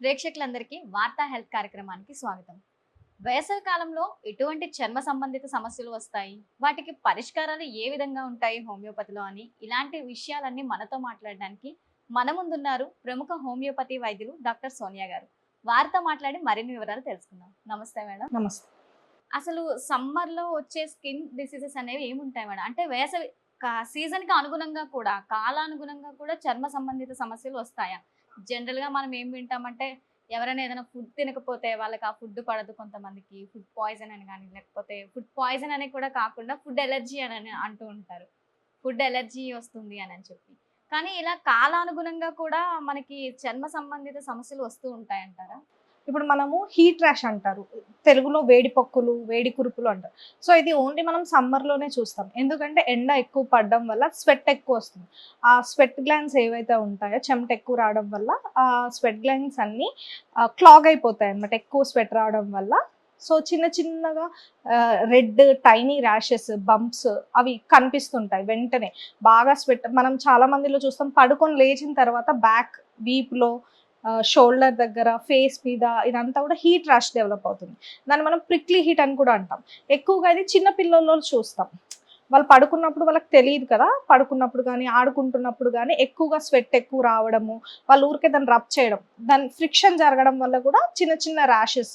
ప్రేక్షకులందరికీ వార్తా హెల్త్ కార్యక్రమానికి స్వాగతం. వేసవి కాలంలో ఎటువంటి చర్మ సంబంధిత సమస్యలు వస్తాయి? వాటికి పరిష్కారాలు ఏ విధంగా ఉంటాయి హోమియోపతిలో అని? ఇలాంటి విషయాలన్నీ మనతో మాట్లాడడానికి మన ముందున్నారు ప్రముఖ హోమియోపతి వైద్యులు డాక్టర్ సోనియా గారు. వారితో మాట్లాడి మరిన్ని వివరాలు తెలుసుకుందాం. నమస్తే మేడం. నమస్తే. అసలు సమ్మర్లో వచ్చే స్కిన్ డిసీజెస్ అనేవి ఏముంటాయి మేడం? అంటే వేసవి సీజన్కి అనుగుణంగా కూడా కాలానుగుణంగా కూడా చర్మ సంబంధిత సమస్యలు వస్తాయా? జనరల్గా మనం ఏం వింటామంటే ఎవరైనా ఏదైనా ఫుడ్ తినకపోతే వాళ్ళకి ఆ ఫుడ్ పడదు కొంతమందికి. ఫుడ్ పాయిజన్ అని కానీ లేకపోతే ఫుడ్ పాయిజన్ అని కూడా కాకుండా ఫుడ్ ఎలర్జీ అని అని అంటూ ఉంటారు. ఫుడ్ ఎలర్జీ వస్తుంది అని అని చెప్పి. కానీ ఇలా కాలానుగుణంగా కూడా మనకి చర్మ సంబంధిత సమస్యలు వస్తూ ఉంటాయంటారా? ఇప్పుడు మనము హీట్ ర్యాష్ అంటారు. తెలుగులో వేడి పొక్కులు వేడి కురుపులు అంటారు. సో ఇది ఓన్లీ మనం సమ్మర్లోనే చూస్తాం. ఎందుకంటే ఎండ ఎక్కువ పడడం వల్ల స్వెట్ ఎక్కువ వస్తుంది. ఆ స్వెట్ గ్లాండ్స్ ఏవైతే ఉంటాయో చెమట ఎక్కువ రావడం వల్ల ఆ స్వెట్ గ్లాండ్స్ అన్నీ క్లాగ్ అయిపోతాయి అన్నమాట. ఎక్కువ స్వెట్ రావడం వల్ల. సో చిన్న చిన్నగా రెడ్ టైనీ ర్యాషెస్ బంప్స్ అవి కనిపిస్తుంటాయి వెంటనే. బాగా స్వెట్ మనం చాలా మందిలో చూస్తాం. పడుకొని లేచిన తర్వాత బ్యాక్ వీప్లో షోల్డర్ దగ్గర ఫేస్ మీద ఇదంతా కూడా హీట్ ర్యాష్ డెవలప్ అవుతుంది. దాన్ని మనం ప్రిక్లీ హీట్ అని కూడా అంటాం. ఎక్కువగా ఇది చిన్న పిల్లల్లో చూస్తాం. వాళ్ళు పడుకున్నప్పుడు వాళ్ళకి తెలియదు కదా పడుకున్నప్పుడు కానీ ఆడుకుంటున్నప్పుడు కానీ ఎక్కువగా స్వెట్ ఎక్కువ రావడము వాళ్ళు ఊరికే దాన్ని రబ్ చేయడం దాని ఫ్రిక్షన్ జరగడం వల్ల కూడా చిన్న చిన్న ర్యాషెస్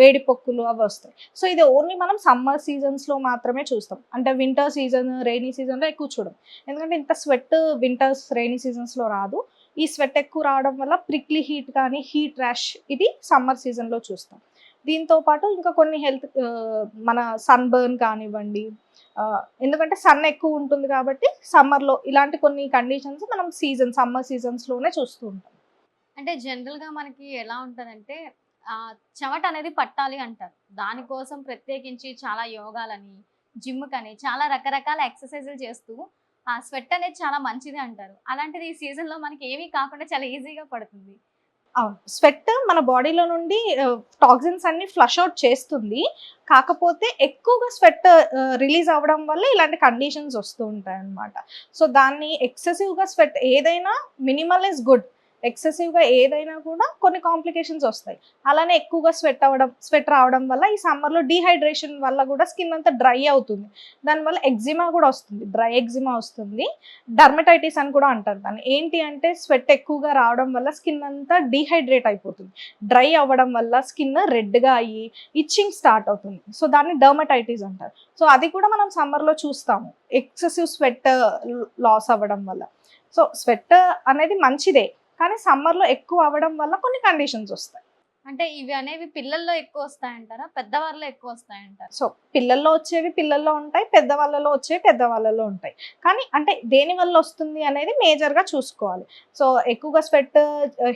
వేడి పొక్కులు అవి వస్తాయి. సో ఇది ఓన్లీ మనం సమ్మర్ సీజన్స్లో మాత్రమే చూస్తాం. అంటే వింటర్ సీజన్ రైనీ సీజన్లో ఎక్కువ చూడం. ఎందుకంటే ఇంత స్వెట్ వింటర్స్ రైనీ సీజన్స్లో రాదు. ఈ స్వెట్ ఎక్కువ రావడం వల్ల ప్రిక్లీ హీట్ కానీ హీట్ ర్యాష్ ఇది సమ్మర్ సీజన్లో చూస్తాం. దీంతో పాటు ఇంకా కొన్ని హెల్త్ మన సన్ బర్న్ కానివ్వండి ఎందుకంటే సన్ ఎక్కువ ఉంటుంది కాబట్టి సమ్మర్లో ఇలాంటి కొన్ని కండిషన్స్ మనం సీజన్ సమ్మర్ సీజన్స్లోనే చూస్తూ ఉంటాం. అంటే జనరల్గా మనకి ఎలా ఉంటుందంటే చెమట అనేది పట్టాలి అంటారు. దానికోసం ప్రత్యేకించి చాలా యోగాలని జిమ్ కని చాలా రకరకాల ఎక్సర్సైజులు చేస్తూ ఆ స్వెట్ అనేది చాలా మంచిది అంటారు. అలాంటిది ఈ సీజన్లో మనకి ఏమీ కాకుండా చాలా ఈజీగా పడుతుంది. స్వెట్ మన బాడీలో నుండి టాక్సిన్స్ అన్ని ఫ్లష్ అవుట్ చేస్తుంది. కాకపోతే ఎక్కువగా స్వెట్ రిలీజ్ అవ్వడం వల్ల ఇలాంటి కండిషన్స్ వస్తూ ఉంటాయి అన్నమాట సో దాన్ని ఎక్సెసివ్గా స్వెట్ ఏదైనా మినిమల్ ఇస్ గుడ్. ఎక్సెసివ్గా ఏదైనా కూడా కొన్ని కాంప్లికేషన్స్ వస్తాయి. అలానే ఎక్కువగా స్వెట్ అవ్వడం స్వెట్ రావడం వల్ల ఈ సమ్మర్లో డీహైడ్రేషన్ వల్ల కూడా స్కిన్ అంతా డ్రై అవుతుంది. దానివల్ల ఎగ్జిమా కూడా వస్తుంది. డ్రై ఎగ్జిమా వస్తుంది. డర్మటైటిస్ అని కూడా అంటారు. దాన్ని ఏంటి అంటే స్వెట్ ఎక్కువగా రావడం వల్ల స్కిన్ అంతా డీహైడ్రేట్ అయిపోతుంది. డ్రై అవ్వడం వల్ల స్కిన్ రెడ్గా అయ్యి ఇచ్చింగ్ స్టార్ట్ అవుతుంది. సో దాన్ని డర్మటైటిస్ అంటారు. సో అది కూడా మనం సమ్మర్లో చూస్తాము. ఎక్సెసివ్ స్వెట్ లాస్ అవ్వడం వల్ల. సో స్వెట్ అనేది మంచిదే. కానీ సమ్మర్లో ఎక్కువ అవ్వడం వల్ల కొన్ని కండిషన్స్ వస్తాయి. అంటే ఇవి అనేవి పిల్లల్లో ఎక్కువ వస్తాయంటారా? పెద్దవారిలో ఎక్కువ వస్తాయంటారా? సో పిల్లల్లో వచ్చేవి పిల్లల్లో ఉంటాయి పెద్దవాళ్ళలో వచ్చేవి పెద్దవాళ్ళలో ఉంటాయి. కానీ అంటే దేని వల్ల వస్తుంది అనేది మేజర్గా చూసుకోవాలి. సో ఎక్కువగా స్వెట్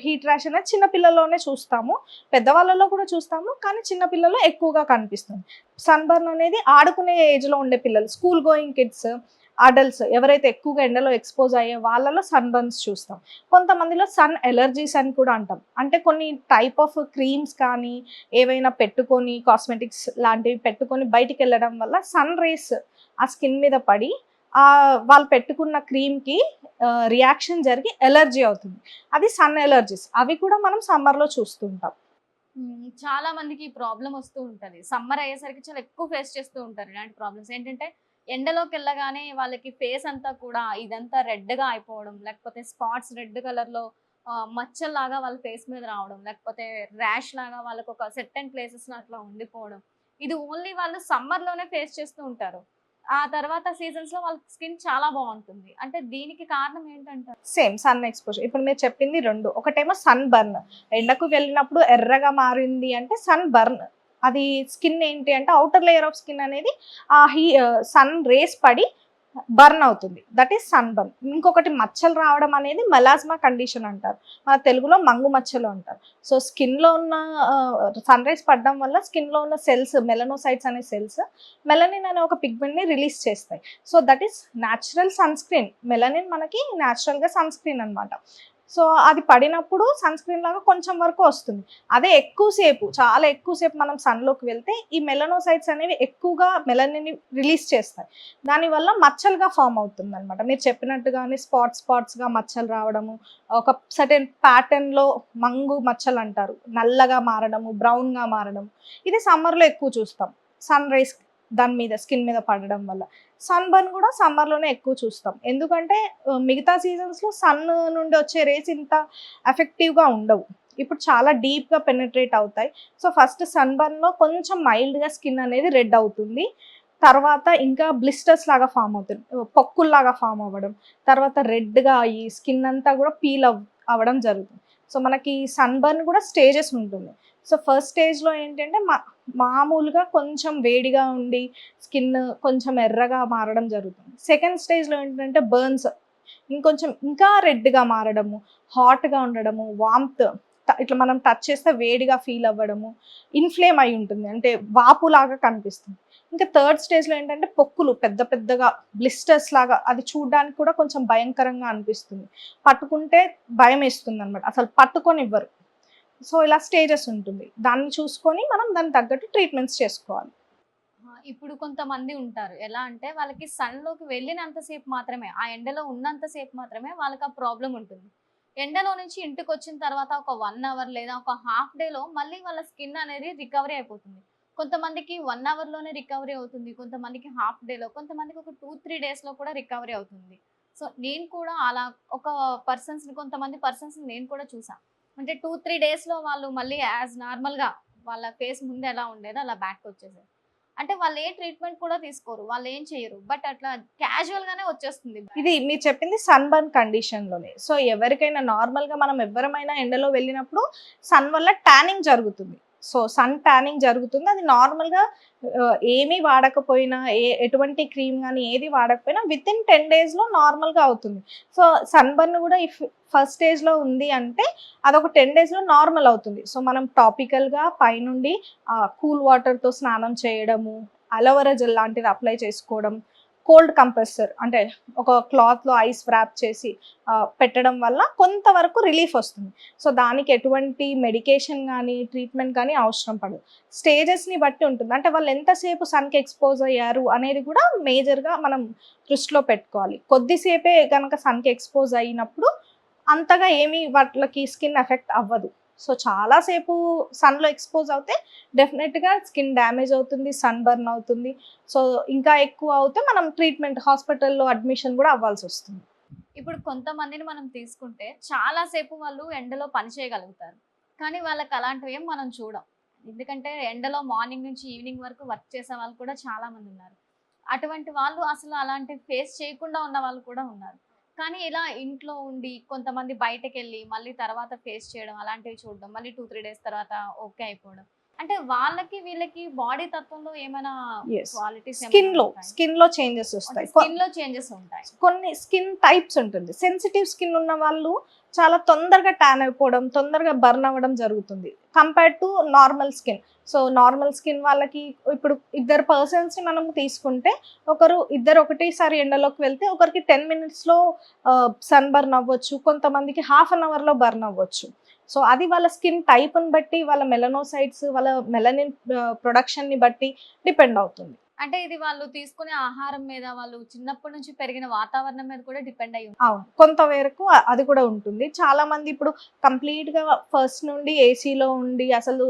హీట్ ర్యాష్ అనేది చిన్న పిల్లల్లోనే చూస్తాము. పెద్దవాళ్ళలో కూడా చూస్తాము కానీ చిన్న పిల్లల్లో ఎక్కువగా కనిపిస్తుంది. సన్బర్న్ అనేది ఆడుకునే ఏజ్లో ఉండే పిల్లలు స్కూల్ గోయింగ్ కిడ్స్ అడల్ట్స్ ఎవరైతే ఎక్కువగా ఎండలో ఎక్స్పోజ్ అయ్యే వాళ్ళలో సన్ బర్న్స్ చూస్తాం. కొంతమందిలో సన్ ఎలర్జీస్ అని కూడా అంటాం. అంటే కొన్ని టైప్ ఆఫ్ క్రీమ్స్ కానీ ఏవైనా పెట్టుకొని కాస్మెటిక్స్ లాంటివి పెట్టుకొని బయటికి వెళ్ళడం వల్ల సన్ రేస్ ఆ స్కిన్ మీద పడి వాళ్ళు పెట్టుకున్న క్రీమ్కి రియాక్షన్ జరిగి ఎలర్జీ అవుతుంది. అది సన్ ఎలర్జీస్ అవి కూడా మనం సమ్మర్లో చూస్తుంటాం. చాలా మందికి ఈ ప్రాబ్లం వస్తూ ఉంటుంది. సమ్మర్ అయ్యేసరికి చాలా ఎక్కువ ఫేస్ చేస్తూ ఉంటారు ఇలాంటి ప్రాబ్లమ్స్ ఏంటంటే ఎండలోకి వెళ్ళగానే వాళ్ళకి ఫేస్ అంతా కూడా ఇదంతా రెడ్గా అయిపోవడం లేకపోతే స్పాట్స్ రెడ్ కలర్లో మచ్చల్లాగా వాళ్ళ ఫేస్ మీద రావడం లేకపోతే ర్యాష్ లాగా వాళ్ళకి ఒక సెట్ అండ్ ప్లేసెస్ అట్లా ఉండిపోవడం. ఇది ఓన్లీ వాళ్ళు సమ్మర్లోనే ఫేస్ చేస్తూ ఉంటారు. ఆ తర్వాత సీజన్స్లో వాళ్ళ స్కిన్ చాలా బాగుంటుంది. అంటే దీనికి కారణం ఏంటంటారు సేమ్ సన్ ఎక్స్పోజర్. ఇప్పుడు మీరు చెప్పింది రెండు. ఒకటేమో సన్ బర్న్. ఎండకు వెళ్ళినప్పుడు ఎర్రగా మారింది అంటే సన్ బర్న్. అది స్కిన్ ఏంటి అంటే అవుటర్ లేయర్ ఆఫ్ స్కిన్ అనేది ఆ హీ సన్ రేస్ పడి బర్న్ అవుతుంది. That is sunburn. ఇంకొకటి మచ్చలు రావడం అనేది మెలాజ్మా కండిషన్ అంటారు. మన తెలుగులో మంగు మచ్చలు అంటారు. సో స్కిన్లో ఉన్న సన్ రైజ్ పడడం వల్ల స్కిన్లో ఉన్న సెల్స్ మెలనోసైట్స్ అనే సెల్స్ మెలనిన్ అనే ఒక పిగ్మెంట్ని రిలీజ్ చేస్తాయి. So that is natural sunscreen melanin మనకి న్యాచురల్గా సన్ స్క్రీన్ అనమాట సో అది పడినప్పుడు సన్ స్క్రీన్ లాగా కొంచెం వరకు వస్తుంది. అదే ఎక్కువసేపు చాలా ఎక్కువసేపు మనం సన్లోకి వెళ్తే ఈ మెలనోసైట్స్ అనేవి ఎక్కువగా మెలనిని రిలీజ్ చేస్తాయి. దానివల్ల మచ్చలుగా ఫామ్ అవుతుంది అనమాట మీరు చెప్పినట్టుగానే స్పాట్ స్పాట్స్గా మచ్చలు రావడము ఒక సర్టెన్ ప్యాటర్న్లో మంగు మచ్చలు అంటారు. నల్లగా మారడము బ్రౌన్గా మారడం ఇది సమ్మర్లో ఎక్కువ చూస్తాం. సన్ రైస్ దాని మీద స్కిన్ మీద పడడం వల్ల. సన్ బర్న్ కూడా సమ్మర్లోనే ఎక్కువ చూస్తాం. ఎందుకంటే మిగతా సీజన్స్లో సన్ నుండి వచ్చే రేస్ ఇంత ఎఫెక్టివ్గా ఉండవు. ఇప్పుడు చాలా డీప్గా పెనిట్రేట్ అవుతాయి. సో ఫస్ట్ సన్ బర్న్లో కొంచెం మైల్డ్గా స్కిన్ అనేది రెడ్ అవుతుంది. తర్వాత ఇంకా బ్లిస్టర్స్ లాగా ఫామ్ అవుతుంది పొక్కుల్లాగా ఫామ్ అవ్వడం. తర్వాత రెడ్గా అయ్యి స్కిన్ అంతా కూడా పీల్ అవ్ అవ్వడం జరుగుతుంది. సో మనకి సన్ బర్న్ కూడా స్టేజెస్ ఉంటుంది. సో ఫస్ట్ స్టేజ్లో ఏంటంటే మా మామూలుగా కొంచెం వేడిగా ఉండి స్కిన్ కొంచెం ఎర్రగా మారడం జరుగుతుంది. సెకండ్ స్టేజ్లో ఏంటంటే బర్న్స్ ఇంకొంచెం ఇంకా రెడ్గా మారడము హాట్గా ఉండడము వామ్త్ ఇట్లా మనం టచ్ చేస్తే వేడిగా ఫీల్ అవ్వడము ఇన్ఫ్లేమ్ అయి ఉంటుంది. అంటే వాపులాగా కనిపిస్తుంది. ఇంకా థర్డ్ స్టేజ్లో ఏంటంటే పొక్కులు పెద్ద పెద్దగా బ్లిస్టర్స్ లాగా అది చూడడానికి కూడా కొంచెం భయంకరంగా అనిపిస్తుంది. పట్టుకుంటే భయం వేస్తుంది అనమాట అసలు పట్టుకొని ఇవ్వరు సో ఇలా స్టేజెస్ ఉంటుంది. దాన్ని చూసుకొని మనం దానికి తగ్గట్టు ట్రీట్మెంట్స్ చేసుకోవాలి. ఇప్పుడు కొంతమంది ఉంటారు. ఎలా అంటే వాళ్ళకి సన్లోకి వెళ్ళినంతసేపు మాత్రమే ఆ ఎండలో ఉన్నంతసేపు మాత్రమే వాళ్ళకి ఆ ప్రాబ్లం ఉంటుంది. ఎండలో నుంచి ఇంటికి వచ్చిన తర్వాత ఒక వన్ అవర్ లేదా ఒక హాఫ్ డేలో మళ్ళీ వాళ్ళ స్కిన్ అనేది రికవరీ అయిపోతుంది. కొంతమందికి వన్ అవర్లోనే రికవరీ అవుతుంది. కొంతమందికి హాఫ్ డేలో కొంతమందికి ఒక టూ త్రీ డేస్లో కూడా రికవరీ అవుతుంది. సో నేను కూడా అలా ఒక పర్సన్స్ని కొంతమంది పర్సన్స్ని నేను కూడా చూసాను అంటే టూ త్రీ డేస్లో వాళ్ళు మళ్ళీ యాజ్ నార్మల్గా వాళ్ళ ఫేస్ ముందు ఎలా ఉండేదో అలా బ్యాక్ వచ్చేసారు. అంటే వాళ్ళు ఏ ట్రీట్మెంట్ కూడా తీసుకోరు వాళ్ళు ఏం చేయరు. బట్ అట్లా క్యాజువల్ గానే వచ్చేస్తుంది. ఇది మీరు చెప్పింది సన్ బర్న్ కండిషన్లోనే. సో ఎవరికైనా నార్మల్గా మనం ఎవరమైనా ఎండలో వెళ్ళినప్పుడు సన్ వల్ల ట్యానింగ్ జరుగుతుంది. సో సన్ ట్యానింగ్ జరుగుతుంది. అది నార్మల్గా ఏమీ వాడకపోయినా ఏ ఎటువంటి క్రీమ్ కానీ ఏది వాడకపోయినా విత్ ఇన్ టెన్ డేస్లో నార్మల్గా అవుతుంది. సో సన్ బర్న్ కూడా ఇఫ్ ఫస్ట్ స్టేజ్లో ఉంది అంటే అదొక టెన్ డేస్లో నార్మల్ అవుతుంది. సో మనం టాపికల్గా పైనుండి కూల్ వాటర్తో స్నానం చేయడము అలోవెరా జెల్ లాంటిది అప్లై చేసుకోవడం కోల్డ్ కంప్రెసర్ అంటే ఒక క్లాత్లో ఐస్ వ్రాప్ చేసి పెట్టడం వల్ల కొంతవరకు రిలీఫ్ వస్తుంది. సో దానికి ఎటువంటి మెడికేషన్ కానీ ట్రీట్మెంట్ కానీ అవసరం పడదు. స్టేజెస్ని బట్టి ఉంటుంది. అంటే వాళ్ళు ఎంతసేపు సన్కి ఎక్స్పోజ్ అయ్యారు అనేది కూడా మేజర్గా మనం దృష్టిలో పెట్టుకోవాలి. కొద్దిసేపే కనుక సన్కి ఎక్స్పోజ్ అయినప్పుడు అంతగా ఏమీ వాటికి స్కిన్ ఎఫెక్ట్ అవ్వదు. సో చాలాసేపు సన్లో ఎక్స్పోజ్ అవుతే డెఫినెట్గా స్కిన్ డ్యామేజ్ అవుతుంది సన్ బర్న్ అవుతుంది. సో ఇంకా ఎక్కువ అవుతే మనం ట్రీట్మెంట్ హాస్పిటల్లో అడ్మిషన్ కూడా అవ్వాల్సి వస్తుంది. ఇప్పుడు కొంతమందిని మనం తీసుకుంటే చాలాసేపు వాళ్ళు ఎండలో పని చేయగలుగుతారు. కానీ వాళ్ళకి అలాంటివి ఏం మనం చూడం. ఎందుకంటే ఎండలో మార్నింగ్ నుంచి ఈవినింగ్ వరకు వర్క్ చేసే వాళ్ళు కూడా చాలామంది ఉన్నారు. అటువంటి వాళ్ళు అసలు అలాంటి ఫేస్ చేయకుండా ఉన్న వాళ్ళు కూడా ఉన్నారు. కానీ ఇలా ఇంట్లో ఉండి కొంతమంది బయటకు వెళ్ళి మళ్ళీ తర్వాత ఫేస్ చేయడం అలాంటివి చూడడం మళ్ళీ టూ త్రీ డేస్ తర్వాత ఓకే అయిపోవడం. అంటే వాళ్ళకి వీళ్ళకి బాడీ తత్వంలో ఏమైనా Yes. క్వాలిటీస్ స్కిన్లో స్కిన్లో చేంజెస్ వస్తాయి. స్కిన్లో చేంజెస్ ఉంటాయి. కొన్ని స్కిన్ టైప్స్ ఉంటుంది. సెన్సిటివ్ స్కిన్ ఉన్న వాళ్ళు చాలా తొందరగా ట్యాన్ అయిపోవడం తొందరగా బర్న్ అవ్వడం జరుగుతుంది. Compared to normal skin so normal skin వాళ్ళకి ఇప్పుడు ఇద్దరు పర్సన్స్ని మనం తీసుకుంటే ఒకరు ఇద్దరు ఒకటేసారి ఎండలోకి వెళ్తే ఒకరికి టెన్ మినిట్స్లో సన్ బర్న్ అవ్వచ్చు కొంతమందికి హాఫ్ అన్ అవర్లో బర్న్ అవ్వచ్చు. సో అది వాళ్ళ స్కిన్ టైప్ని బట్టి వాళ్ళ మెలనోసైట్స్ వాళ్ళ మెలనిన్ ప్రొడక్షన్ని బట్టి డిపెండ్ అవుతుంది. అంటే ఇది వాళ్ళు తీసుకునే ఆహారం మీద వాళ్ళు చిన్నప్పటి నుంచి పెరిగిన వాతావరణం మీద కూడా డిపెండ్ అయ్యి అవును. కొంత వరకు అది కూడా ఉంటుంది. చాలా మంది ఇప్పుడు కంప్లీట్గా ఫస్ట్ నుండి ఏసీలో ఉండి అసలు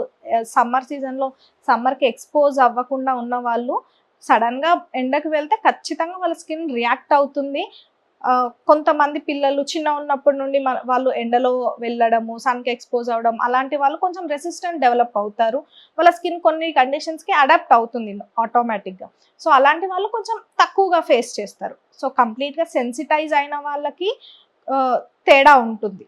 సమ్మర్ సీజన్లో సమ్మర్కి ఎక్స్పోజ్ అవ్వకుండా ఉన్న వాళ్ళు సడన్గా ఎండకు వెళ్తే ఖచ్చితంగా వాళ్ళ స్కిన్ రియాక్ట్ అవుతుంది. కొంతమంది పిల్లలు చిన్న ఉన్నప్పటి నుండి మన- వాళ్ళు ఎండలో వెళ్ళడము సన్కి ఎక్స్పోజ్ అవ్వడం అలాంటి వాళ్ళు కొంచెం రెసిస్టెంట్ డెవలప్ అవుతారు. వాళ్ళ స్కిన్ కొన్ని కండిషన్స్కి అడాప్ట్ అవుతుంది ఆటోమేటిక్గా. సో అలాంటి వాళ్ళు కొంచెం తక్కువగా ఫేస్ చేస్తారు. సో కంప్లీట్గా సెన్సిటైజ్ అయిన వాళ్ళకి తేడా ఉంటుంది.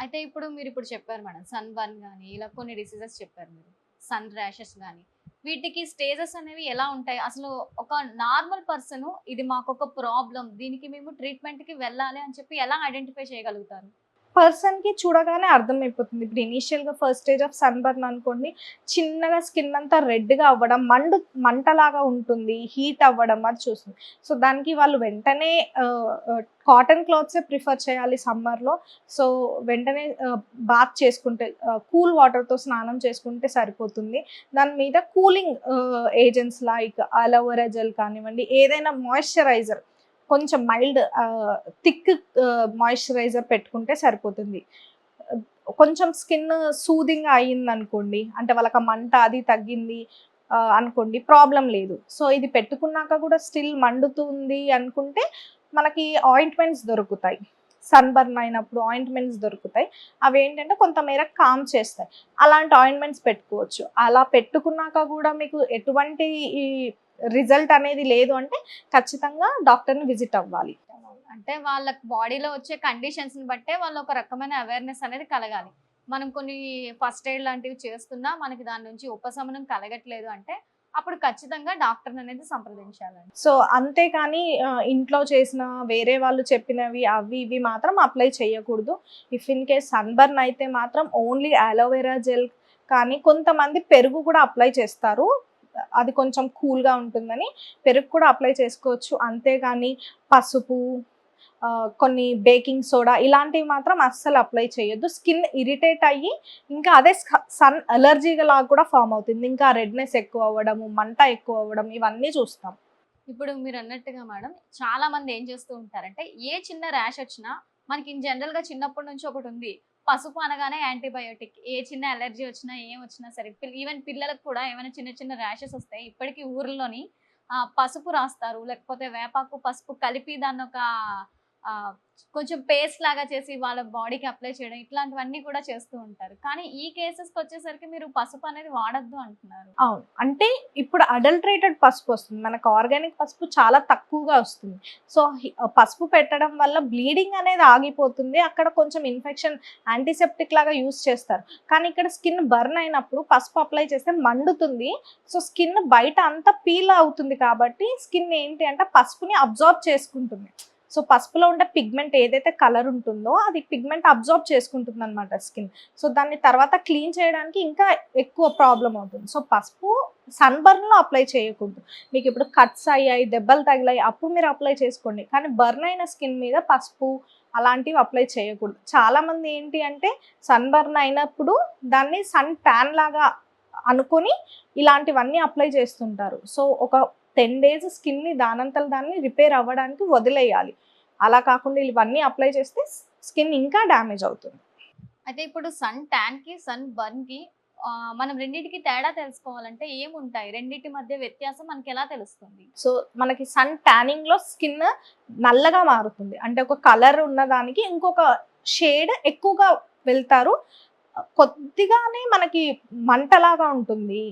అయితే ఇప్పుడు మీరు ఇప్పుడు చెప్పారు మేడం సన్ బర్న్ కానీ ఇలా కొన్ని డిసీజెస్ చెప్పారు మీరు. సన్ ర్యాషెస్ కానీ వీటికి స్టేజెస్ అనేవి ఎలా ఉంటాయి? అసలు ఒక నార్మల్ పర్సన్ ఇది మాకు ఒక ప్రాబ్లం దీనికి మేము ట్రీట్మెంట్కి వెళ్ళాలి అని చెప్పి ఎలా ఐడెంటిఫై చేయగలుగుతారు? పర్సన్కి చూడగానే అర్థమైపోతుంది. ఇప్పుడు ఇనీషియల్గా first stage of sunburn అనుకోండి చిన్నగా స్కిన్ అంతా రెడ్గా అవ్వడం మండు మంటలాగా ఉంటుంది హీట్ అవ్వడం అది చూస్తుంది. సో దానికి వాళ్ళు వెంటనే కాటన్ క్లాత్సే ప్రిఫర్ చేయాలి సమ్మర్లో సో వెంటనే బాత్ చేసుకుంటే కూల్ వాటర్తో స్నానం చేసుకుంటే సరిపోతుంది. దాని మీద cooling agents like aloe vera gel కానివ్వండి ఏదైనా మాయిశ్చరైజర్ కొంచెం మైల్డ్ థిక్ మాయిశ్చరైజర్ పెట్టుకుంటే సరిపోతుంది. కొంచెం స్కిన్ సూదింగ్ అయ్యింది అనుకోండి అంటే వాళ్ళకి ఆ మంట అది తగ్గింది అనుకోండి ప్రాబ్లం లేదు. సో ఇది పెట్టుకున్నాక కూడా స్టిల్ మండుతుంది అనుకుంటే మనకి ఆయింట్మెంట్స్ దొరుకుతాయి. సన్బర్న్ అయినప్పుడు ఆయింట్మెంట్స్ దొరుకుతాయి. అవి ఏంటంటే కొంతమేర కామ్ చేస్తాయి. అలాంటి ఆయింట్మెంట్స్ పెట్టుకోవచ్చు. అలా పెట్టుకున్నాక కూడా మీకు ఎటువంటి ఈ రిజల్ట్ అనేది లేదు అంటే ఖచ్చితంగా డాక్టర్ని విజిట్ అవ్వాలి. అంటే వాళ్ళ బాడీలో వచ్చే కండిషన్స్ని బట్టే వాళ్ళు ఒక రకమైన అవేర్నెస్ అనేది కలగాలి. మనం కొన్ని ఫస్ట్ ఎయిడ్ లాంటివి చేస్తున్నా మనకి దాని నుంచి ఉపశమనం కలగట్లేదు అంటే అప్పుడు ఖచ్చితంగా డాక్టర్ అనేది సంప్రదించాలండి. సో అంతేకాని ఇంట్లో చేసిన వేరే వాళ్ళు చెప్పినవి అవి ఇవి మాత్రం అప్లై చేయకూడదు. ఇఫ్ ఇన్ కేస్ సన్బర్న్ అయితే మాత్రం ఓన్లీ అలోవెరా జెల్ కానీ కొంతమంది పెరుగు కూడా అప్లై చేస్తారు. అది కొంచెం కూల్గా ఉంటుందని పెరుగు కూడా అప్లై చేసుకోవచ్చు. అంతేగాని పసుపు కొన్ని బేకింగ్ సోడా ఇలాంటివి మాత్రం అస్సలు అప్లై చేయొద్దు. స్కిన్ ఇరిటేట్ అయ్యి ఇంకా అదే సన్ అలర్జీలా కూడా ఫామ్ అవుతుంది. ఇంకా రెడ్నెస్ ఎక్కువ అవ్వడము మంట ఎక్కువ అవ్వడం ఇవన్నీ చూస్తాం. ఇప్పుడు మీరు అన్నట్టుగా మేడం చాలా మంది ఏం చేస్తూ ఉంటారంటే ఏ చిన్న ర్యాష్ వచ్చినా మనకి ఇన్ జనరల్గా చిన్నప్పటి నుంచి ఒకటి ఉంది. పసుపు అనగానే యాంటీబయోటిక్. ఏ చిన్న అలర్జీ వచ్చినా ఏం వచ్చినా సరే ఈవెన్ పిల్లలకు కూడా ఏమైనా చిన్న చిన్న ర్యాషెస్ వస్తాయి ఇప్పటికీ ఊర్లోని పసుపు రాస్తారు. లేకపోతే వేపాకు పసుపు కలిపి దాన్ని ఒక కొంచెం పేస్ట్ లాగా చేసి వాళ్ళ బాడీకి అప్లై చేయడం ఇట్లాంటివన్నీ కూడా చేస్తూ ఉంటారు. కానీ ఈ కేసెస్కి వచ్చేసరికి మీరు పసుపు అనేది వాడద్దు అంటున్నారు. అవును. అంటే ఇప్పుడు అడల్ట్రేటెడ్ పసుపు వస్తుంది. మనకు ఆర్గానిక్ పసుపు చాలా తక్కువగా వస్తుంది. సో పసుపు పెట్టడం వల్ల బ్లీడింగ్ అనేది ఆగిపోతుంది. అక్కడ కొంచెం ఇన్ఫెక్షన్ యాంటీసెప్టిక్ లాగా యూస్ చేస్తారు. కానీ ఇక్కడ స్కిన్ బర్న్ అయినప్పుడు పసుపు అప్లై చేస్తే మండుతుంది. సో స్కిన్ బయట అంతా పీల్ అవుతుంది కాబట్టి స్కిన్ ఏంటి అంటే పసుపుని అబ్జార్బ్ చేసుకుంటుంది. సో పసుపులో ఉండే పిగ్మెంట్ ఏదైతే కలర్ ఉంటుందో అది పిగ్మెంట్ అబ్జర్వ్ చేసుకుంటుంది అనమాట స్కిన్ సో దాన్ని తర్వాత క్లీన్ చేయడానికి ఇంకా ఎక్కువ ప్రాబ్లం అవుతుంది. సో పసుపు సన్బర్న్లో అప్లై చేయకూడదు. మీకు ఇప్పుడు కట్స్ అయ్యాయి దెబ్బలు తగిలాయి అప్పుడు మీరు అప్లై చేసుకోండి. కానీ బర్న్ అయిన స్కిన్ మీద పసుపు అలాంటివి అప్లై చేయకూడదు. చాలామంది ఏంటి అంటే సన్బర్న్ అయినప్పుడు దాన్ని సన్ ట్యాన్ లాగా అనుకొని ఇలాంటివన్నీ అప్లై చేస్తుంటారు. సో ఒక టెన్ డేస్ స్కిన్ని దానంతల దాన్ని రిపేర్ అవ్వడానికి వదిలేయాలి. అలా కాకుండా ఇవన్నీ అప్లై చేస్తే స్కిన్ ఇంకా డ్యామేజ్ అవుతుంది. అయితే ఇప్పుడు సన్ ట్యాన్కి సన్ బర్న్కి ఆ, మనం రెండింటికి తేడా తెలుసుకోవాలంటే ఏముంటాయి? రెండింటి మధ్య వ్యత్యాసం మనకి ఎలా తెలుస్తుంది? సో మనకి సన్ ట్యానింగ్లో స్కిన్ నల్లగా మారుతుంది. అంటే ఒక కలర్ ఉన్నదానికి ఇంకొక షేడ్ ఎక్కువగా వెళ్తారు. కొద్దిగానే మనకి మంటలాగా ఉంటుంది.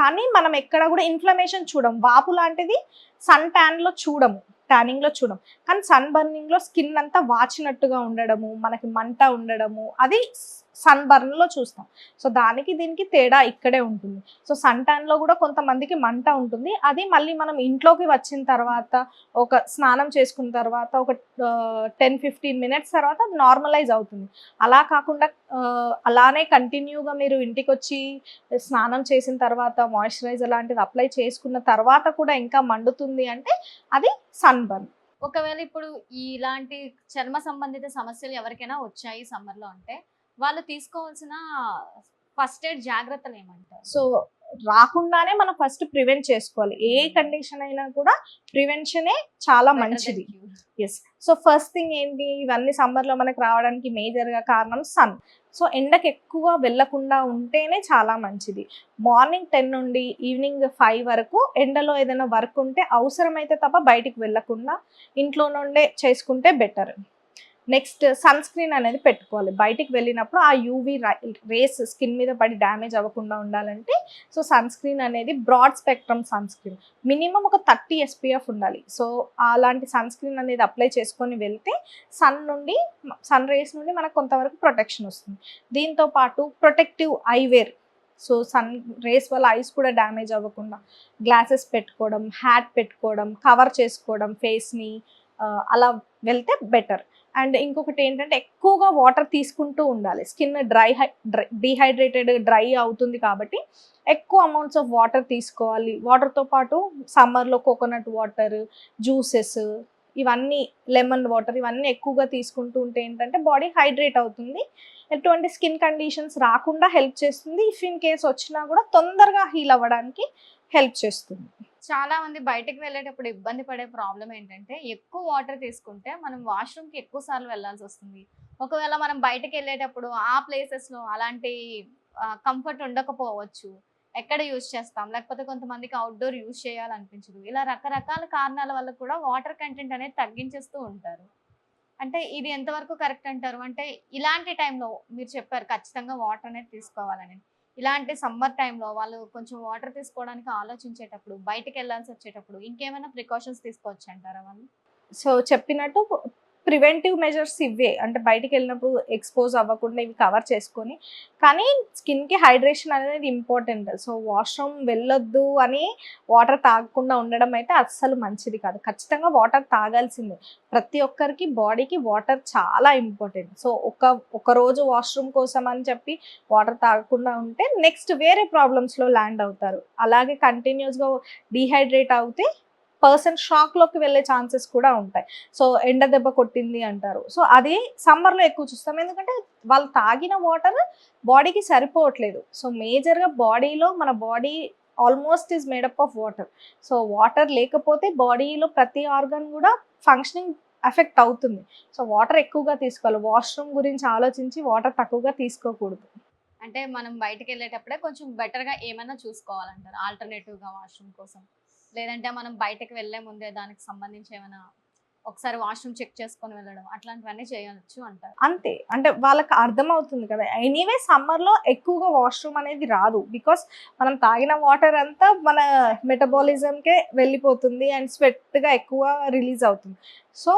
కానీ మనం ఎక్కడ కూడా ఇన్ఫ్లమేషన్ చూడం. వాపు లాంటిది సన్ ట్యాన్లో చూడము. ట్యానింగ్లో చూడం. కానీ సన్ బర్నింగ్లో స్కిన్ అంతా వాచినట్టుగా ఉండడము మనకి మంట ఉండడము అది సన్ బర్న్లో చూస్తాం. సో దానికి దీనికి తేడా ఇక్కడే ఉంటుంది. సో సన్ ట్యాన్లో కూడా కొంతమందికి మంట ఉంటుంది. అది మళ్ళీ మనం ఇంట్లోకి వచ్చిన తర్వాత ఒక స్నానం చేసుకున్న తర్వాత ఒక టెన్ ఫిఫ్టీన్ మినిట్స్ తర్వాత అది నార్మలైజ్ అవుతుంది. అలా కాకుండా అలానే కంటిన్యూగా మీరు ఇంటికి వచ్చి స్నానం చేసిన తర్వాత మాయిశ్చరైజర్ లాంటిది అప్లై చేసుకున్న తర్వాత కూడా ఇంకా మండుతుంది అంటే అది సన్ బర్న్. ఒకవేళ ఇప్పుడు ఇలాంటి చర్మ సంబంధిత సమస్యలు ఎవరికైనా వచ్చాయి సమ్మర్లో అంటే వాళ్ళు తీసుకోవాల్సిన ఫస్ట్ ఎయిడ్ జాగ్రత్తలు ఏమంటారు? సో రాకుండానే మనం ఫస్ట్ ప్రివెంట్ చేసుకోవాలి. ఏ కండిషన్ అయినా కూడా ప్రివెన్షనే చాలా మంచిది. ఎస్ సో ఫస్ట్ థింగ్ ఏంటి? ఇవన్నీ సమ్మర్లో మనకు రావడానికి మేజర్గా కారణం సన్. సో ఎండకి ఎక్కువ వెళ్ళకుండా ఉంటేనే చాలా మంచిది. మార్నింగ్ టెన్ నుండి ఈవినింగ్ ఫైవ్ వరకు ఎండలో ఏదైనా వర్క్ ఉంటే అవసరమైతే తప్ప బయటికి వెళ్ళకుండా ఇంట్లో నుండే చేసుకుంటే బెటర్. నెక్స్ట్ సన్ స్క్రీన్ అనేది పెట్టుకోవాలి. బయటికి వెళ్ళినప్పుడు ఆ యూవి రేస్ స్కిన్ మీద పడి డ్యామేజ్ అవ్వకుండా ఉండాలంటే సో సన్ స్క్రీన్ అనేది broad spectrum sunscreen. Minimum ఒక థర్టీ ఎస్పీఎఫ్ ఉండాలి. సో అలాంటి సన్ స్క్రీన్ అనేది అప్లై చేసుకొని వెళ్తే సన్ నుండి సన్ రేస్ నుండి మనకు కొంతవరకు ప్రొటెక్షన్ వస్తుంది. దీంతో పాటు protective eyewear. So sun rays వల్ల ఐస్ కూడా డ్యామేజ్ అవ్వకుండా గ్లాసెస్ పెట్టుకోవడం హ్యాట్ పెట్టుకోవడం కవర్ చేసుకోవడం ఫేస్ని అలా వెళ్తే బెటర్. అండ్ ఇంకొకటి ఏంటంటే ఎక్కువగా వాటర్ తీసుకుంటూ ఉండాలి. Skin dry dry dehydrated dry అవుతుంది కాబట్టి ఎక్కువ అమౌంట్స్ ఆఫ్ వాటర్ తీసుకోవాలి. వాటర్తో పాటు సమ్మర్లో కోకోనట్ వాటర్ జ్యూసెస్ ఇవన్నీ లెమన్ వాటర్ ఇవన్నీ ఎక్కువగా తీసుకుంటూ ఉంటే ఏంటంటే బాడీ హైడ్రేట్ అవుతుంది. ఎటువంటి స్కిన్ కండిషన్స్ రాకుండా హెల్ప్ చేస్తుంది. ఇఫ్ ఇన్ కేస్ వచ్చినా కూడా తొందరగా హీల్ అవ్వడానికి హెల్ప్ చేస్తుంది. చాలా మంది బయటకు వెళ్ళేటప్పుడు ఇబ్బంది పడే ప్రాబ్లం ఏంటంటే ఎక్కువ వాటర్ తీసుకుంటే మనం వాష్రూమ్కి ఎక్కువ సార్లు వెళ్ళాల్సి వస్తుంది. ఒకవేళ మనం బయటకు వెళ్ళేటప్పుడు ఆ ప్లేసెస్లో అలాంటి కంఫర్ట్ ఉండకపోవచ్చు. ఎక్కడ యూజ్ చేస్తాం? లేకపోతే కొంతమందికి అవుట్డోర్ యూజ్ చేయాలనిపించదు. ఇలా రకరకాల కారణాల వల్ల కూడా వాటర్ కంటెంట్ అనేది తగ్గించేస్తూ ఉంటారు. అంటే ఇది ఎంతవరకు కరెక్ట్ అంటారు? అంటే ఇలాంటి టైంలో మీరు చెప్పారు ఖచ్చితంగా వాటర్ అనేది తీసుకోవాలని. ఇలాంటి సమ్మర్ టైంలో వాళ్ళు కొంచెం వాటర్ తీసుకోవడానికి ఆలోచించేటప్పుడు బయటకు వెళ్ళాల్సి వచ్చేటప్పుడు ఇంకేమైనా ప్రికాషన్స్ తీసుకోవచ్చు అంటారా వాళ్ళు? సో చెప్పినట్టు ప్రివెంటివ్ మెజర్స్ ఇవే అంటే బయటికి వెళ్ళినప్పుడు ఎక్స్పోజ్ అవ్వకుండా ఇవి కవర్ చేసుకొని. కానీ స్కిన్కి హైడ్రేషన్ అనేది ఇంపార్టెంట్. సో వాష్రూమ్ వెళ్ళొద్దు అని వాటర్ తాగకుండా ఉండడం అయితే అస్సలు మంచిది కాదు. ఖచ్చితంగా వాటర్ తాగాల్సిందే. ప్రతి ఒక్కరికి బాడీకి వాటర్ చాలా ఇంపార్టెంట్. సో ఒక ఒక రోజు వాష్రూమ్ కోసం అని చెప్పి వాటర్ తాగకుండా ఉంటే నెక్స్ట్ వేరే ప్రాబ్లమ్స్లో ల్యాండ్ అవుతారు. అలాగే కంటిన్యూస్గా డీహైడ్రేట్ అవుతే పర్సన్ షాక్లోకి వెళ్ళే ఛాన్సెస్ కూడా ఉంటాయి. సో ఎండ దెబ్బ కొట్టింది అంటారు. సో అది సమ్మర్లో ఎక్కువ చూస్తాం. ఎందుకంటే వాళ్ళు తాగిన వాటర్ బాడీకి సరిపోవట్లేదు. సో మేజర్గా బాడీలో మన body almost is made up of water. So water లేకపోతే బాడీలో ప్రతి ఆర్గన్ కూడా ఫంక్షనింగ్ ఎఫెక్ట్ అవుతుంది. సో వాటర్ ఎక్కువగా తీసుకోవాలి. వాష్రూమ్ గురించి ఆలోచించి వాటర్ తక్కువగా తీసుకోకూడదు. అంటే మనం బయటకు వెళ్ళేటప్పుడే కొంచెం బెటర్గా ఏమైనా చూసుకోవాలంటారు. ఆల్టర్నేటివ్గా వాష్రూమ్ కోసం. లేదంటే మనం బయటకు వెళ్ళే ముందే దానికి సంబంధించి ఏమైనా ఒకసారి వాష్రూమ్ చెక్ చేసుకొని వెళ్ళడం అట్లాంటివన్నీ చేయవచ్చు అంటారు. అంతే. అంటే వాళ్ళకి అర్థమవుతుంది కదా. ఎనీవే సమ్మర్లో ఎక్కువగా వాష్రూమ్ అనేది రాదు. బికాస్ మనం తాగిన వాటర్ అంతా మన మెటబాలిజంకే వెళ్ళిపోతుంది అండ్ స్వెట్గా ఎక్కువ రిలీజ్ అవుతుంది. సో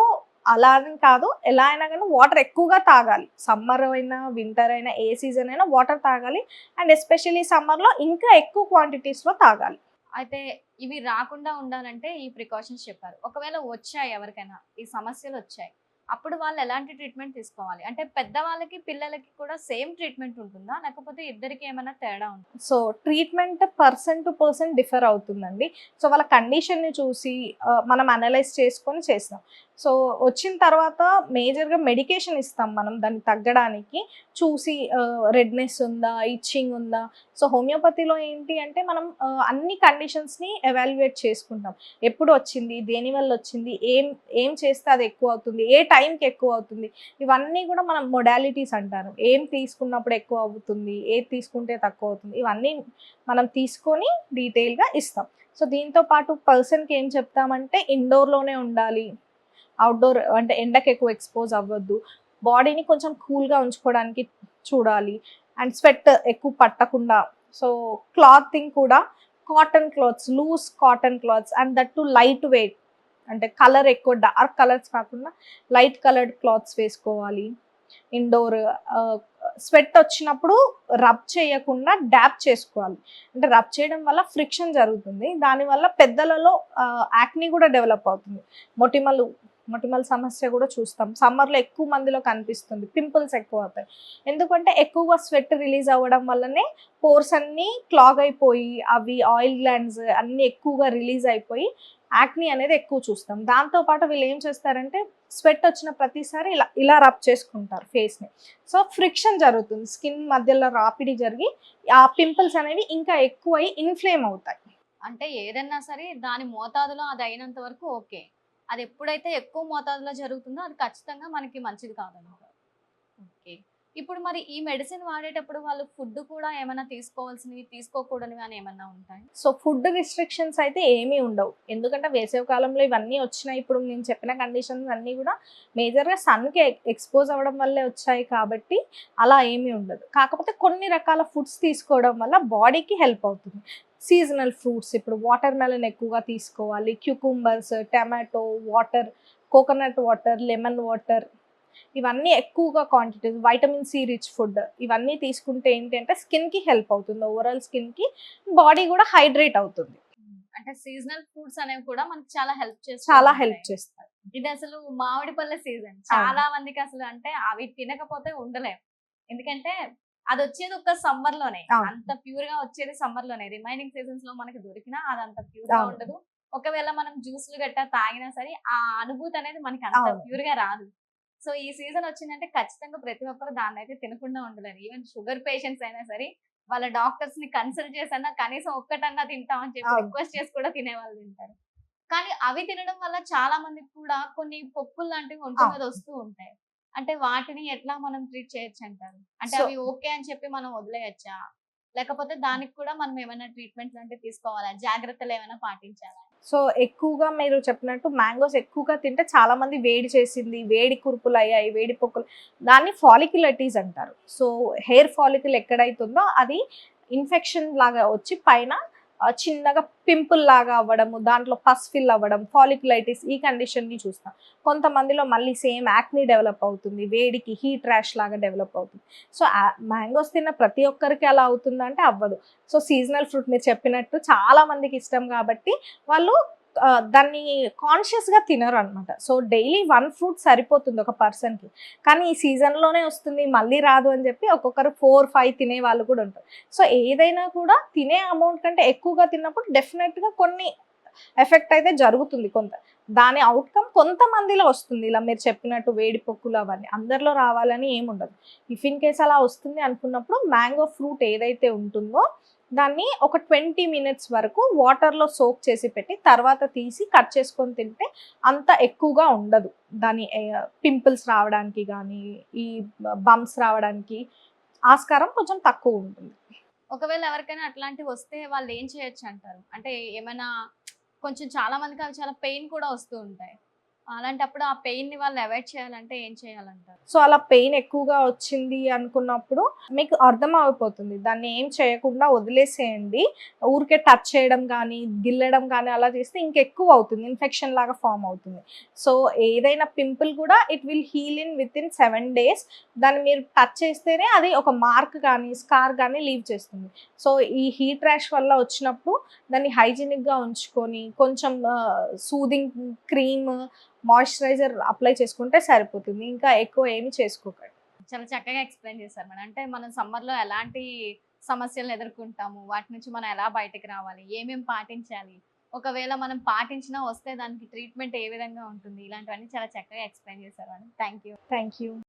అలా అని కాదు. ఎలా అయినా కానీ వాటర్ ఎక్కువగా తాగాలి. సమ్మర్ అయినా వింటర్ అయినా ఏ సీజన్ అయినా వాటర్ తాగాలి. అండ్ ఎస్పెషల్లీ సమ్మర్లో ఇంకా ఎక్కువ క్వాంటిటీస్లో తాగాలి. అయితే ఇవి రాకుండా ఉండాలంటే ఈ ప్రికాషన్స్ చెప్పారు. ఒకవేళ వచ్చాయి ఎవరికైనా ఈ సమస్యలు వచ్చాయి అప్పుడు వాళ్ళు ఎలాంటి ట్రీట్మెంట్ తీసుకోవాలి? అంటే పెద్దవాళ్ళకి పిల్లలకి కూడా సేమ్ ట్రీట్మెంట్ ఉంటుందా? లేకపోతే ఇద్దరికి ఏమైనా తేడా ఉంటుంది? So treatment person to person differ అవుతుందండి. సో వాళ్ళ కండిషన్ని చూసి మనం అనలైజ్ చేసుకొని చేస్తాం. సో వచ్చిన తర్వాత మేజర్గా మెడికేషన్ ఇస్తాం మనం దాన్ని తగ్గడానికి. చూసి రెడ్నెస్ ఉందా ఇచ్చింగ్ ఉందా? సో హోమియోపతిలో ఏంటి అంటే మనం అన్ని కండిషన్స్ని ఎవాల్యుయేట్ చేసుకుంటాం. ఎప్పుడు వచ్చింది దేని వల్ల వచ్చింది ఏం ఏం చేస్తే అది ఎక్కువ అవుతుంది ఏ టైంకి ఎక్కువ అవుతుంది? ఇవన్నీ కూడా మనం మొడాలిటీస్ అంటారు. ఏం తీసుకున్నప్పుడు ఎక్కువ అవుతుంది ఏది తీసుకుంటే తక్కువ అవుతుంది ఇవన్నీ మనం తీసుకొని డీటెయిల్గా ఇస్తాం. సో దీంతో పాటు పర్సన్కి ఏం చెప్తామంటే ఇండోర్లోనే ఉండాలి. అవుట్డోర్ అంటే ఎండకు ఎక్కువ ఎక్స్పోజ్ అవ్వద్దు. బాడీని కొంచెం కూల్గా ఉంచుకోవడానికి చూడాలి. అండ్ స్వెట్ ఎక్కువ పట్టకుండా. సో క్లాతింగ్ కూడా cotton clothes loose cotton clothes and that too light weight అంటే కలర్ ఎక్కువ డార్క్ కలర్స్ కాకుండా లైట్ కలర్డ్ క్లాత్స్ వేసుకోవాలి. ఇండోర్ స్వెట్ వచ్చినప్పుడు రబ్ చేయకుండా డ్యాప్ చేసుకోవాలి. అంటే రబ్ చేయడం వల్ల ఫ్రిక్షన్ జరుగుతుంది. దానివల్ల పెద్దలలో యాక్ని కూడా డెవలప్ అవుతుంది. మొటిమలు మొటిమల సమస్య కూడా చూస్తాం. సమ్మర్లో ఎక్కువ మందిలో కనిపిస్తుంది. పింపుల్స్ ఎక్కువ అవుతాయి ఎందుకంటే ఎక్కువగా స్వెట్ రిలీజ్ అవ్వడం వల్లనే పోర్స్ అన్నీ క్లాగ్ అయిపోయి అవి ఆయిల్ గ్లాండ్స్ అన్నీ ఎక్కువగా రిలీజ్ అయిపోయి యాక్ని అనేది ఎక్కువ చూస్తాం. దాంతోపాటు వీళ్ళు ఏం చేస్తారంటే స్వెట్ వచ్చిన ప్రతిసారి ఇలా ఇలా రబ్ చేసుకుంటారు ఫేస్ని. సో ఫ్రిక్షన్ జరుగుతుంది. స్కిన్ మధ్యలో రాపిడి జరిగి ఆ పింపుల్స్ అనేవి ఇంకా ఎక్కువ అయి ఇన్ఫ్లేమ్ అవుతాయి. అంటే ఏదన్నా సరే దాని మోతాదులో అది అయినంత వరకు ఓకే. అది ఎప్పుడైతే ఎక్కువ మోతాదులో జరుగుతుందో అది ఖచ్చితంగా మనకి మంచిది కాదన్నమాట ఓకే. ఇప్పుడు మరి ఈ మెడిసిన్ వాడేటప్పుడు వాళ్ళు ఫుడ్ కూడా ఏమైనా తీసుకోవాల్సినవి తీసుకోకూడనివి అని ఏమన్నా ఉంటాయి? సో ఫుడ్ రిస్ట్రిక్షన్స్ అయితే ఏమీ ఉండవు. ఎందుకంటే వేసవి కాలంలో ఇవన్నీ వచ్చినాయి. ఇప్పుడు నేను చెప్పిన కండిషన్స్ అన్నీ కూడా మేజర్గా సన్కి ఎక్స్పోజ్ అవ్వడం వల్లే వచ్చాయి కాబట్టి అలా ఏమీ ఉండదు. కాకపోతే కొన్ని రకాల ఫుడ్స్ తీసుకోవడం వల్ల బాడీకి హెల్ప్ అవుతుంది. సీజనల్ ఫ్రూట్స్ ఇప్పుడు వాటర్ మెలన్ ఎక్కువగా తీసుకోవాలి. Cucumbers tomato water coconut water lemon water ఇవన్నీ ఎక్కువగా quantities vitamin C rich food ఇవన్నీ తీసుకుంటే ఏంటి అంటే స్కిన్కి హెల్ప్ అవుతుంది. ఓవరాల్ స్కిన్కి బాడీ కూడా హైడ్రేట్ అవుతుంది. అంటే సీజనల్ ఫ్రూట్స్ అనేవి కూడా మనకి చాలా హెల్ప్ చేస్తాయి చాలా హెల్ప్ చేస్తాయి. ఇది అసలు మామిడి పళ్ళ సీజన్ చాలా మందికి అసలు అంటే అవి తినకపోతే ఉండలేం. ఎందుకంటే అది వచ్చేది ఒక సమ్మర్లోనే. అంత ప్యూర్గా వచ్చేది సమ్మర్లోనే రిమైనింగ్ సీజన్స్లో మనకి దొరికినా అది అంత ప్యూర్గా. ఉండదు ఒకవేళ మనం జ్యూస్లు గట్టా తాగినా సరే ఆ అనుభూతి అనేది మనకి అంత. ప్యూర్గా రాదు సో ఈ సీజన్ వచ్చిందంటే ఖచ్చితంగా ప్రతి ఒక్కరు దాన్ని అయితే తినకుండా ఉండలేరు ఈవెన్ షుగర్ పేషెంట్స్ అయినా సరే వాళ్ళ డాక్టర్స్ని కన్సల్ట్ చేసన్నా కనీసం ఒక్కటన్నా తింటామని చెప్పి అవును. రిక్వెస్ట్ చేసి కూడా తినే వాళ్ళు తింటారు కానీ అవి తినడం వల్ల చాలా మందికి కూడా కొన్ని పొక్కులు లాంటివి ఒంటి. మీద వస్తూ ఉంటాయి అంటే వాటిని ఎట్లా మనం ట్రీట్ చేయొచ్చు అంటారు అంటే అవి ఓకే అని చెప్పి మనం వదిలేయచ్చా? లేకపోతే దానికి కూడా మనం ఏమైనా ట్రీట్మెంట్ లాంటివి తీసుకోవాలా? జాగ్రత్తలు ఏమైనా పాటించాలా? సో ఎక్కువగా మీరు చెప్పినట్టు మ్యాంగోస్ ఎక్కువగా తింటే చాలా మంది వేడి చేసింది వేడి కురుపులు అయ్యాయి వేడి పొక్కులు దాన్ని ఫాలిక్యులైటీస్ అంటారు. సో హెయిర్ ఫాలికల్ ఎక్కడైతుందో అది ఇన్ఫెక్షన్ లాగా వచ్చి పైన చిన్నగా పింపుల్ లాగా అవ్వడము దాంట్లో పస్ఫిల్ అవ్వడం ఫాలిక్యులైటిస్ ఈ కండిషన్ని చూస్తాం. కొంతమందిలో మళ్ళీ సేమ్ యాక్ని డెవలప్ అవుతుంది వేడికి హీట్ ర్యాష్ లాగా డెవలప్ అవుతుంది. సో మ్యాంగోస్ తిన్న ప్రతి ఒక్కరికి అలా అవుతుందంటే అవ్వదు. సో సీజనల్ ఫ్రూట్ మీరు చెప్పినట్టు చాలా మందికి ఇష్టం కాబట్టి వాళ్ళు దాన్ని కాన్షియస్గా తినరు అనమాట సో డైలీ వన్ ఫ్రూట్ సరిపోతుంది ఒక పర్సన్కి కానీ ఈ సీజన్లోనే వస్తుంది మళ్ళీ రాదు అని చెప్పి ఒక్కొక్కరు ఫోర్ ఫైవ్ తినే వాళ్ళు కూడా ఉంటారు. సో ఏదైనా కూడా తినే అమౌంట్ కంటే ఎక్కువగా తిన్నప్పుడు డెఫినెట్గా కొన్ని ఎఫెక్ట్ అయితే జరుగుతుంది కొంత. దాని అవుట్కమ్ కొంతమందిలో వస్తుంది. ఇలా మీరు చెప్పినట్టు వేడి పొక్కులు అవన్నీ అందరిలో రావాలని ఏముండదు. ఇఫ్ ఇన్ కేస్ అలా వస్తుంది అనుకున్నప్పుడు మ్యాంగో ఫ్రూట్ ఏదైతే ఉంటుందో దాన్ని ఒక ట్వంటీ మినిట్స్ వరకు వాటర్లో సోక్ చేసి పెట్టి తర్వాత తీసి కట్ చేసుకొని తింటే అంత ఎక్కువగా ఉండదు. దాని పింపుల్స్ రావడానికి కానీ ఈ బంప్స్ రావడానికి ఆస్కారం కొంచెం తక్కువ ఉంటుంది. ఒకవేళ ఎవరికైనా అట్లాంటివి వస్తే వాళ్ళు ఏం చేయొచ్చు అంటారు? అంటే ఏమైనా కొంచెం చాలా మందికి అవి చాలా పెయిన్ కూడా వస్తూ ఉంటాయి. అలాంటప్పుడు ఆ పెయిన్ని వాళ్ళు అవాయిడ్ చేయాలంటే ఏం చేయాలంటారు? సో అలా పెయిన్ ఎక్కువగా వచ్చింది అనుకున్నప్పుడు మీకు అర్థం అయిపోతుంది దాన్ని ఏం చేయకుండా వదిలేసేయండి. ఊరికే టచ్ చేయడం కానీ గిల్లడం కానీ అలా చేస్తే ఇంకెక్కువ అవుతుంది. ఇన్ఫెక్షన్ లాగా ఫామ్ అవుతుంది. సో ఏదైనా పింపుల్ కూడా it will heal in within seven days దాన్ని మీరు టచ్ చేస్తేనే అది ఒక మార్క్ కానీ స్కార్ కానీ లీవ్ చేస్తుంది. సో ఈ హీట్ ర్యాష్ వల్ల వచ్చినప్పుడు దాన్ని హైజీనిక్గా ఉంచుకొని కొంచెం సూదింగ్ క్రీమ్ మాయిశ్చరైజర్ అప్లై చేసుకుంటే సరిపోతుంది. ఇంకా ఎక్కువ ఏమి చేసుకోకండి. చాలా చక్కగా ఎక్స్ప్లెయిన్ చేశారు మేడం. అంటే మనం సమ్మర్లో ఎలాంటి సమస్యలను ఎదుర్కొంటాము? వాటి నుంచి మనం ఎలా బయటకు రావాలి? ఏమేం పాటించాలి? ఒకవేళ మనం పాటించినా వస్తే దానికి ట్రీట్మెంట్ ఏ విధంగా ఉంటుంది? ఇలాంటివన్నీ చాలా చక్కగా ఎక్స్ప్లెయిన్ చేశారు madam. Thank you thank you